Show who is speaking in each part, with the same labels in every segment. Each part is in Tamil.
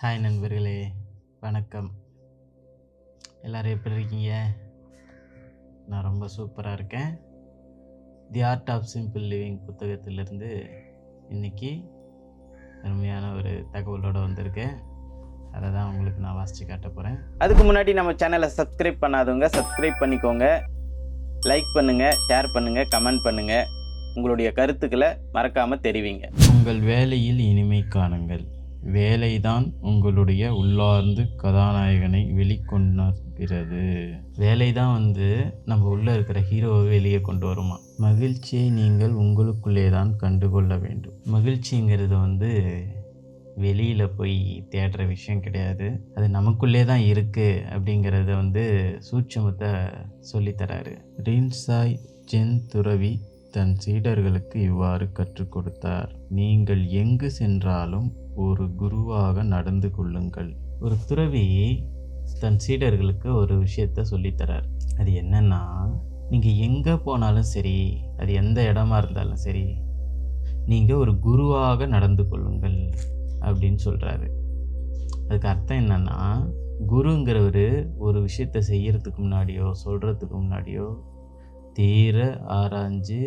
Speaker 1: ஹாய் நண்பர்களே வணக்கம். எல்லோரும் எப்படி இருக்கீங்க? நான் ரொம்ப சூப்பராக இருக்கேன். The art of simple living புத்தகத்திலிருந்து இன்னைக்கு அருமையான ஒரு தகவலோடு வந்திருக்கேன். அதை தான் உங்களுக்கு நான் வாசித்து காட்ட போகிறேன்
Speaker 2: அதுக்கு முன்னாடி நம்ம சேனலை சப்ஸ்கிரைப் பண்ணாதவங்க சப்ஸ்கிரைப் பண்ணிக்கோங்க. லைக் பண்ணுங்கள் ஷேர் பண்ணுங்கள் கமெண்ட் பண்ணுங்கள் உங்களுடைய கருத்துக்களை மறக்காமல் தெரிவிங்க.
Speaker 1: உங்கள் வேலையில் இனிமை காணுங்கள். வேலைதான் உங்களுடைய உள்ளார்ந்து கதாநாயகனை வெளிக்கொணர்கிறது. வேலை தான் வந்து நம்ம உள்ளே இருக்கிற ஹீரோவை வெளியே கொண்டு வருமா? மகிழ்ச்சியை நீங்கள் உங்களுக்குள்ளே தான் கண்டுகொள்ள வேண்டும். மகிழ்ச்சிங்கிறது வந்து வெளியில் போய் தேடுற விஷயம் கிடையாது. அது நமக்குள்ளே தான் இருக்குது அப்படிங்கிறத வந்து சூட்சமத்தை சொல்லித்தராரு ரீன்சாய் ஜென் துறவி தன் சீடர்களுக்கு இவ்வாறு கற்றுக் கொடுத்தார். நீங்கள் எங்கு சென்றாலும் ஒரு குருவாக நடந்து கொள்ளுங்கள். ஒரு துறவி தன் சீடர்களுக்கு ஒரு விஷயத்த சொல்லித்தரார் அது என்னன்னா நீங்கள் எங்கே போனாலும் சரி அது எந்த இடமா இருந்தாலும் சரி நீங்கள் ஒரு குருவாக நடந்து கொள்ளுங்கள் அப்படின்னு சொல்கிறாரு அதுக்கு அர்த்தம் என்னென்னா குருங்கிறவர் ஒரு விஷயத்தை செய்கிறதுக்கு முன்னாடியோ சொல்கிறதுக்கு முன்னாடியோ தீர ஆராய்ஞ்சு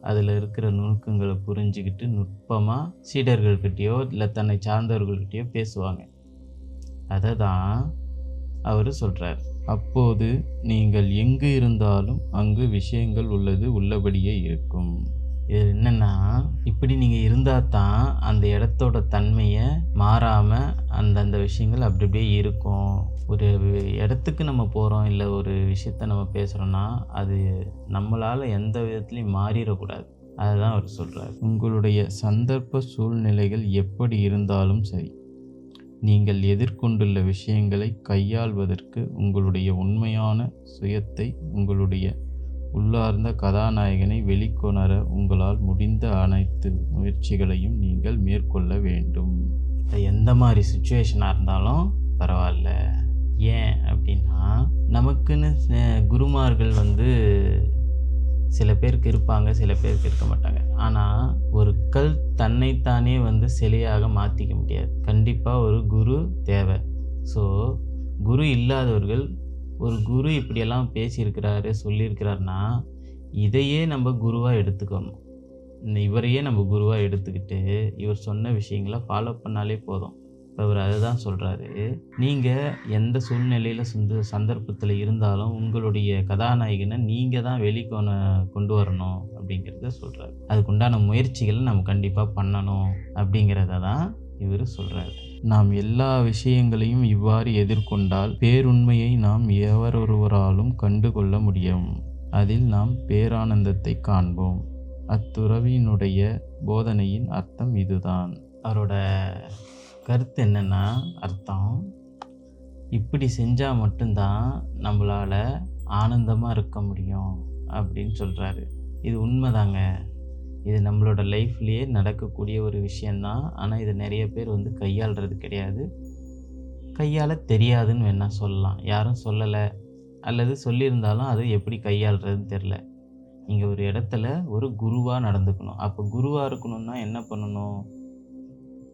Speaker 1: அதில் இருக்கிற நுணுக்கங்களை புரிஞ்சுக்கிட்டு நுட்பமாக சீடர்கள்கிட்டயோ இல்லை தன்னை சார்ந்தவர்கள்கிட்டயோ பேசுவாங்க. அதை தான் அவர் சொல்கிறார் அப்போது நீங்கள் எங்கு இருந்தாலும் அங்கு விஷயங்கள் உள்ளது உள்ளபடியே இருக்கும். இது என்னென்னா இப்படி நீங்கள் இருந்தால் தான் அந்த இடத்தோட தன்மையை மாறாமல் அந்தந்த விஷயங்கள் அப்படி அப்படியே இருக்கும். ஒரு இடத்துக்கு நம்ம போகிறோம் இல்லை ஒரு விஷயத்த நம்ம பேசுகிறோன்னா அது நம்மளால் எந்த விதத்துலையும் மாறிடக்கூடாது. அதுதான் அவர் சொல்கிறார் உங்களுடைய சந்தர்ப்ப சூழ்நிலைகள் எப்படி இருந்தாலும் சரி நீங்கள் எதிர்கொண்டுள்ள விஷயங்களை கையாள்வதற்கு உங்களுடைய உண்மையான சுயத்தை உங்களுடைய உள்ளார்ந்த கதாநாயகனை வெளிக்கொணர உங்களால் முடிந்த அனைத்து முயற்சிகளையும் நீங்கள் மேற்கொள்ள வேண்டும். எந்த மாதிரி சுச்சுவேஷனாக இருந்தாலும் பரவாயில்ல. ஏன் அப்படின்னா நமக்குன்னு குருமார்கள் வந்து சில பேருக்கு இருப்பாங்க சில பேருக்கு இருக்க மாட்டாங்க. ஆனால் ஒரு கல் தன்னைத்தானே வந்து சிலையாக மாற்றிக்க முடியாது. கண்டிப்பாக ஒரு குரு தேவை. ஸோ குரு இல்லாதவர்கள் ஒரு குரு இப்படியெல்லாம் பேசியிருக்கிறாரு சொல்லியிருக்கிறாருன்னா இதையே நம்ம குருவாக எடுத்துக்கணும். இந்த இவரையே நம்ம குருவாக எடுத்துக்கிட்டு இவர் சொன்ன விஷயங்களை ஃபாலோ பண்ணாலே போதும். இப்போ அவர் அதை தான் சொல்கிறாரு நீங்கள் எந்த சூழ்நிலையில் சந்த சந்தர்ப்பத்தில் இருந்தாலும் உங்களுடைய கதாநாயகனை நீங்கள் தான் வெளிக்கொண கொண்டு வரணும் அப்படிங்கிறத சொல்கிறாரு அதுக்குண்டான முயற்சிகளை நம்ம கண்டிப்பாக பண்ணணும் அப்படிங்கிறத தான் இவர் சொல்கிறாரு நாம் எல்லா விஷயங்களையும் இவ்வாறு எதிர்கொண்டால் பேருண்மையை நாம் எவரொருவராலும் கண்டுகொள்ள முடியும். அதில் நாம் பேரானந்தத்தை காண்போம். அத்துறவியினுடைய போதனையின் அர்த்தம் இதுதான். அவரோட கருத்து என்னென்னா அர்த்தம் இப்படி செஞ்சால் மட்டும்தான் நம்மளால் ஆனந்தமாக இருக்க முடியும் அப்படின்னு சொல்கிறாரு இது உண்மைதாங்க. இது நம்மளோட லைஃப்லேயே நடக்கக்கூடிய ஒரு விஷயந்தான் ஆனால் இது நிறைய பேர் வந்து கையாளுறது கிடையாது. கையாள தெரியாதுன்னு வேணால் சொல்லலாம். யாரும் சொல்லலை. அல்லது சொல்லியிருந்தாலும் அது எப்படி கையாளுறதுன்னு தெரில நீங்கள் ஒரு இடத்துல ஒரு குருவாக நடந்துக்கணும். அப்போ குருவாக இருக்கணும்னா என்ன பண்ணணும்?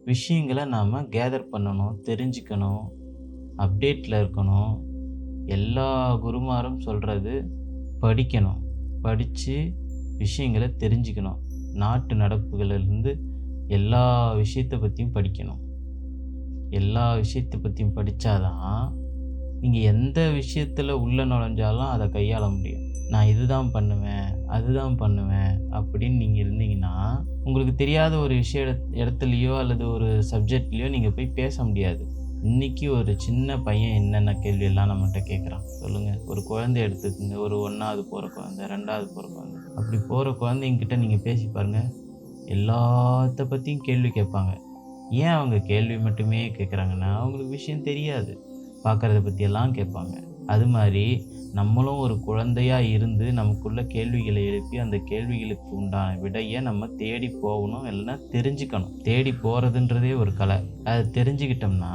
Speaker 1: விஷயங்களை நாம் கேதர் பண்ணணும் தெரிஞ்சுக்கணும் அப்டேட்டில் இருக்கணும். எல்லா குருமாரும் சொல்கிறது படிக்கணும். படித்து விஷயங்களை தெரிஞ்சுக்கணும். நாட்டு நடப்புகளிலிருந்து எல்லா விஷயத்தை பற்றியும் படிக்கணும். எல்லா விஷயத்தை பற்றியும் படித்தாதான் நீங்கள் எந்த விஷயத்தில் உள்ளே நுழைஞ்சாலும் அதை கையாள முடியும். நான் இதுதான் பண்ணுவேன் அதுதான் பண்ணுவேன் அப்படின்னு நீங்கள் இருந்தீங்கன்னா உங்களுக்கு தெரியாத ஒரு விஷய இடத்துலையோ அல்லது ஒரு சப்ஜெக்ட்லேயோ நீங்கள் போய் பேச முடியாது. இன்றைக்கி ஒரு சின்ன பையன் என்னென்ன கேள்வியெல்லாம் நம்மகிட்ட கேட்குறான் சொல்லுங்கள் ஒரு குழந்தை எடுத்துக்கோங்க. ஒரு ஒன்றாவது போகிற குழந்தை ரெண்டாவது போகிற குழந்தை. அப்படி போகிற குழந்தைங்கிட்ட நீங்கள் பேசி பாருங்கள் எல்லாத்த பற்றியும் கேள்வி கேட்பாங்க. ஏன் அவங்க கேள்வி மட்டுமே கேட்குறாங்கன்னா அவங்களுக்கு விஷயம் தெரியாது. பார்க்குறத பற்றியெல்லாம் கேட்பாங்க. அது மாதிரி நம்மளும் ஒரு குழந்தையாக இருந்து நமக்குள்ள கேள்விகளை எழுப்பி அந்த கேள்விகளுக்கு உண்டான விடையை நம்ம தேடி போகணும் இல்லைன்னா தெரிஞ்சுக்கணும். தேடி போகிறதுன்றதே ஒரு கலை. அதை தெரிஞ்சுக்கிட்டோம்னா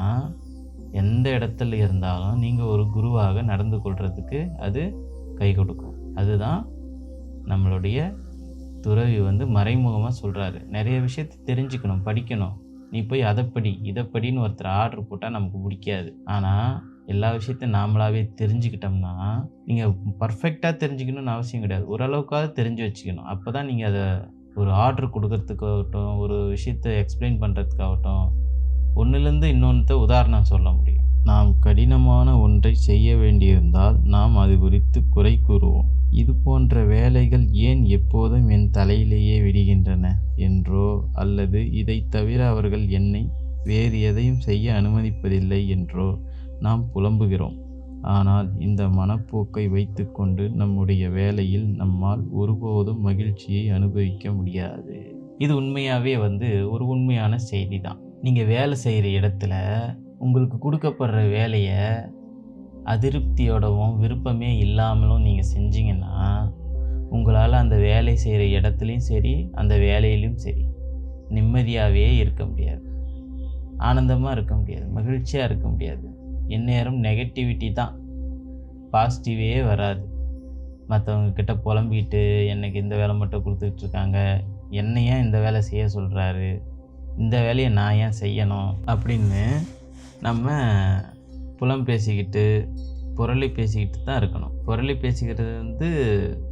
Speaker 1: எந்த இடத்துல இருந்தாலும் நீங்கள் ஒரு குருவாக நடந்து கொள்கிறதுக்கு அது கை கொடுக்கும். அதுதான் நம்மளுடைய துறவி வந்து மறைமுகமாக சொல்கிறாரு நிறைய விஷயத்தை தெரிஞ்சுக்கணும் படிக்கணும். நீ போய் அதை படி இதை படின்னு ஒருத்தர் ஆர்டர் போட்டால் நமக்கு பிடிக்காது. ஆனால் எல்லா விஷயத்தையும் நாமளாகவே தெரிஞ்சுக்கிட்டோம்னா நீங்கள் பர்ஃபெக்டாக தெரிஞ்சுக்கணும்னு அவசியம் கிடையாது. ஓரளவுக்காவது தெரிஞ்சு வச்சுக்கணும். அப்போ தான் நீங்கள் அதை ஒரு ஆர்டர் கொடுக்கறதுக்காகட்டும் ஒரு விஷயத்தை எக்ஸ்பிளைன் பண்ணுறதுக்காகட்டும் ஒன்றுலேருந்து இன்னொன்றுத்த உதாரணம் சொல்ல முடியும். நாம் கடினமான ஒன்றை செய்ய வேண்டியிருந்தால் நாம் அது குறித்து குறை கூறுவோம். இது போன்ற வேலைகள் ஏன் எப்போதும் என் தலையிலேயே விடுகின்றன என்றோ அல்லது இதைத் தவிர அவர்கள் என்னை வேறு எதையும் செய்ய அனுமதிப்பதில்லை என்றோ நாம் புலம்புகிறோம். ஆனால் இந்த மனப்போக்கை வைத்துக்கொண்டு நம்முடைய வேலையில் நம்மால் ஒருபோதும் மகிழ்ச்சியை அனுபவிக்க முடியாது. இது உண்மையாகவே வந்து ஒரு உண்மையான செய்தி தான் நீங்கள் வேலை செய்கிற இடத்துல உங்களுக்கு கொடுக்கப்படுற வேலையை அதிருப்தியோடவும் விருப்பமே இல்லாமலும் நீங்கள் செஞ்சீங்கன்னா உங்களால் அந்த வேலை செய்கிற இடத்துலையும் சரி அந்த வேலையிலையும் சரி நிம்மதியாகவே இருக்க முடியாது. ஆனந்தமாக இருக்க முடியாது. மகிழ்ச்சியாக இருக்க முடியாது. எந்நேரம் நெகட்டிவிட்டி தான். பாசிட்டிவே வராது. மற்றவங்கக்கிட்ட புலம்பிட்டு எனக்கு இந்த வேலை மட்டும் கொடுத்துட்ருக்காங்க என்னை ஏன் இந்த வேலை செய்ய சொல்கிறாரு இந்த வேலையை நான் ஏன் செய்யணும்? அப்படின்னு நம்ம புலம் பேசிக்கிட்டு புரளி பேசிக்கிட்டு தான் இருக்கணும். புரளி பேசிக்கிறது வந்து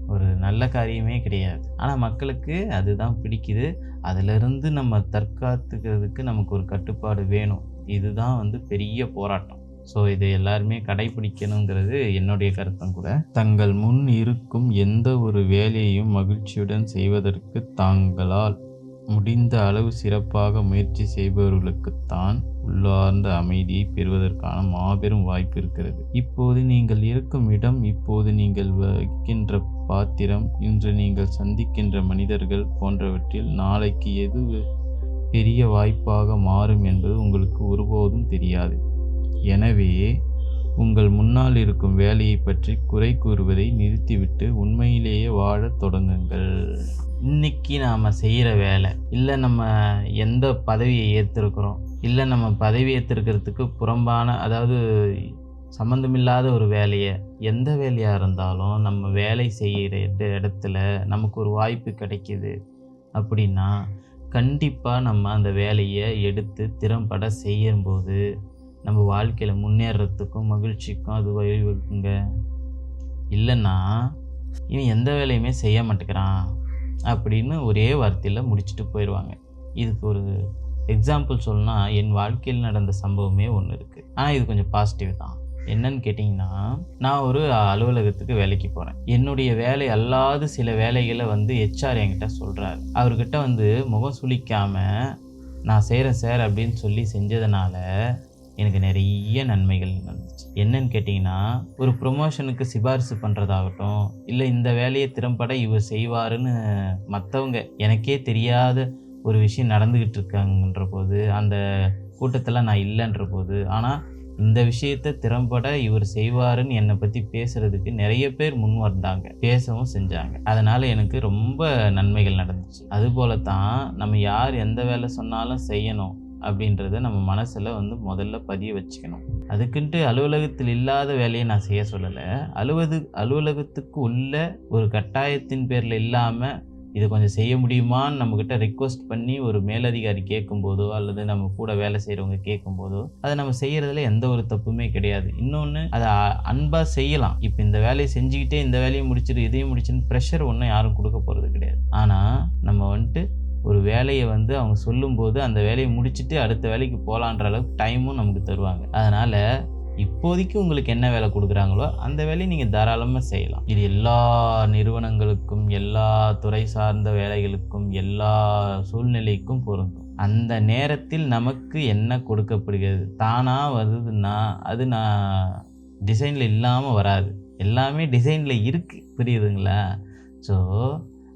Speaker 1: ஒரு நல்ல காரியமே கிடையாது. ஆனால் மக்களுக்கு அதுதான் பிடிக்குது. அதிலிருந்து நம்ம தற்காத்துக்கிறதுக்கு நமக்கு ஒரு கட்டுப்பாடு வேணும். இதுதான் வந்து பெரிய போராட்டம். ஸோ இது எல்லாருமே கடைபிடிக்கணுங்கிறது என்னுடைய கருத்தும் கூட. தங்கள் முன் இருக்கும் எந்த ஒரு வேலையையும் மகிழ்ச்சியுடன் செய்வதற்கு தாங்களால் முடிந்த அளவு சிறப்பாக முயற்சி செய்பவர்களுக்குத்தான் உள்ளார்ந்த அமைதியை பெறுவதற்கான மாபெரும் வாய்ப்பு இருக்கிறது. இப்போது நீங்கள் இருக்கும் இடம் இப்போது நீங்கள் வகிக்கின்ற பாத்திரம் இன்று நீங்கள் சந்திக்கின்ற மனிதர்கள் போன்றவற்றில் நாளைக்கு எது பெரிய வாய்ப்பாக மாறும் என்பது உங்களுக்கு ஒருபோதும் தெரியாது. எனவே உங்கள் முன்னால் இருக்கும் வேலையை பற்றி குறை கூறுவதை நிறுத்திவிட்டு உண்மையிலேயே வாழத் தொடங்குங்கள். இன்னைக்கு நாம் செய்கிற வேலை இல்லை நம்ம எந்த பதவியை ஏற்றிருக்கிறோம் இல்லை நம்ம பதவி ஏற்றிருக்கிறதுக்கு புறம்பான அதாவது சம்மந்தமில்லாத ஒரு வேலையை எந்த வேலையாக இருந்தாலும் நம்ம வேலை செய்கிற இடத்துல நமக்கு ஒரு வாய்ப்பு கிடைக்கிது அப்படின்னா கண்டிப்பாக நம்ம அந்த வேலையை எடுத்து திறம்பட செய்யும்போது நம்ம வாழ்க்கையில் முன்னேறத்துக்கும் மகிழ்ச்சிக்கும் அது வழிவகுக்குங்க இல்லைன்னா இவன் எந்த வேலையுமே செய்ய மாட்டேங்கிறான் அப்படின்னு ஒரே வார்த்தையில் முடிச்சுட்டு போயிடுவாங்க. இதுக்கு ஒரு எக்ஸாம்பிள் சொல்லணும்னா என் வாழ்க்கையில் நடந்த சம்பவமே ஒன்று இருக்குது ஆனால் இது கொஞ்சம் பாசிட்டிவ் தான். என்னன்னு கேட்டிங்கன்னா நான் ஒரு அலுவலகத்துக்கு வேலைக்கு போகிறேன் என்னுடைய வேலை அல்லாத சில வேலைகளை வந்து ஹெச்ஆர் என்கிட்ட சொல்கிறாரு அவர்கிட்ட வந்து முகம் சுளிக்காமல் நான் செய்கிறேன் சார் அப்படின்னு சொல்லி செஞ்சதுனால எனக்கு நிறைய நன்மைகள் நடந்துச்சு. என்னன்னு கேட்டிங்கன்னா ஒரு ப்ரொமோஷனுக்கு சிபாரிசு பண்ணுறதாகட்டும் இல்லை இந்த வேலையை திறம்பட இவர் செய்வாருன்னு மற்றவங்க எனக்கே தெரியாத ஒரு விஷயம் நடந்துக்கிட்டு இருக்காங்கன்ற போது அந்த கூட்டத்தில் நான் இல்லைன்ற போது ஆனால் இந்த விஷயத்தை திறம்பட இவர் செய்வாருன்னு என்னை பற்றி பேசுகிறதுக்கு நிறைய பேர் முன் வந்தாங்க. பேசவும் செஞ்சாங்க. அதனால் எனக்கு ரொம்ப நன்மைகள் நடந்துச்சு. அதுபோல தான் நம்ம யார் எந்த வேலை சொன்னாலும் செய்யணும் அப்படின்றத நம்ம மனசில் வந்து முதல்ல பதிய வச்சுக்கணும். அதுக்குன்ட்டு அலுவலகத்தில் இல்லாத வேலையை நான் செய்ய சொல்லலை. அலுவலக அலுவலகத்துக்கு உள்ள ஒரு கட்டாயத்தின் பேரில் இல்லாமல் இதை கொஞ்சம் செய்ய முடியுமான்னு நம்மக்கிட்ட ரிக்வஸ்ட் பண்ணி ஒரு மேலதிகாரி கேட்கும்போதோ அல்லது நம்ம கூட வேலை செய்கிறவங்க கேட்கும்போதோ அதை நம்ம செய்கிறதுல எந்த ஒரு தப்புமே கிடையாது. இன்னொன்று அதை அன்பாக செய்யலாம். இப்போ இந்த வேலையை செஞ்சுக்கிட்டே இந்த வேலையை முடிச்சிரு இதையும் முடிச்சுன்னு ப்ரெஷர் ஒன்றும் யாரும் கொடுக்க போகிறது கிடையாது. ஆனால் நம்ம வந்துட்டு ஒரு வேலையை வந்து அவங்க சொல்லும்போது அந்த வேலையை முடிச்சுட்டு அடுத்த வேலைக்கு போகலான்ற அளவுக்கு டைமும் நமக்கு தருவாங்க. அதனால் இப்போதைக்கு உங்களுக்கு என்ன வேலை கொடுக்குறாங்களோ அந்த வேலையை நீங்கள் தாராளமாக செய்யலாம். இது எல்லா நிறுவனங்களுக்கும் எல்லா துறை சார்ந்த வேலைகளுக்கும் எல்லா சூழ்நிலைக்கும் பொருந்தும். அந்த நேரத்தில் நமக்கு என்ன கொடுக்கப்படுகிறது? தானாக வருதுன்னா அது நான் டிசைனில் இல்லாமல் வராது. எல்லாமே டிசைனில் இருக்குது புரியுதுங்களா? ஸோ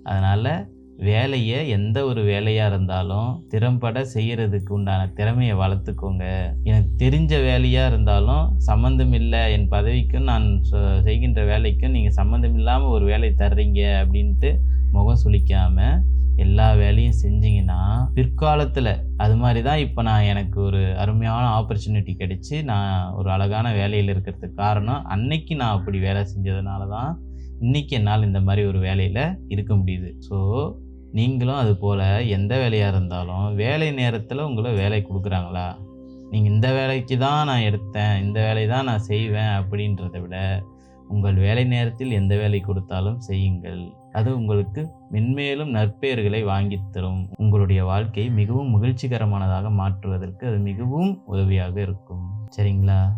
Speaker 1: அதனால் வேலையை எந்த ஒரு வேலையாக இருந்தாலும் திறம்பட செய்கிறதுக்கு உண்டான திறமையை வளர்த்துக்கோங்க. எனக்கு தெரிஞ்ச வேலையாக இருந்தாலும் சம்மந்தம் இல்லை என் பதவிக்கும் நான் சொ- செய்கின்ற வேலைக்கும் நீங்கள் சம்மந்தம் இல்லாமல் ஒரு வேலை தர்றீங்க அப்படின்ட்டு முகம் சுளிக்காமல் எல்லா வேலையும் செஞ்சிங்கன்னா பிற்காலத்தில் அது மாதிரி தான் இப்போ நான் எனக்கு ஒரு அருமையான ஆப்பர்ச்சுனிட்டி கிடைச்சி நான் ஒரு அழகான வேலையில் இருக்கிறதுக்கு காரணம் அன்னைக்கு நான் அப்படி வேலை செஞ்சதுனால தான் இன்னைக்கு என்னால் இந்த மாதிரி ஒரு வேலையில் இருக்க முடியுது. ஸோ நீங்களும் அது போல் எந்த வேலையாக இருந்தாலும் வேலை நேரத்தில் உங்களை வேலை கொடுக்குறாங்களா? நீங்கள் இந்த வேலைக்கு தான் நான் எடுத்தேன் இந்த வேலை தான் நான் செய்வேன் அப்படின்றத விட உங்கள் வேலை நேரத்தில் எந்த வேலை கொடுத்தாலும் செய்யுங்கள். அது உங்களுக்கு மென்மேலும் நற்பெயர்களை வாங்கித் தரும். உங்களுடைய வாழ்க்கை மிகவும் மகிழ்ச்சிகரமானதாக மாற்றுவதற்கு அது மிகவும் உதவியாக இருக்கும். சரிங்களா?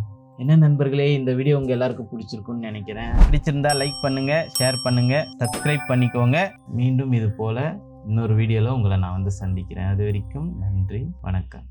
Speaker 1: என்ன நண்பர்களே இந்த வீடியோ உங்கள் எல்லாருக்கும் பிடிச்சிருக்கும்னு நினைக்கிறேன்.
Speaker 2: பிடிச்சிருந்தா லைக் பண்ணுங்க ஷேர் பண்ணுங்க சப்ஸ்கிரைப் பண்ணிக்கோங்க.
Speaker 1: மீண்டும் இது போல் இன்னொரு வீடியோவில் உங்களை நான் வந்து சந்திக்கிறேன். அது வரைக்கும் நன்றி வணக்கம்.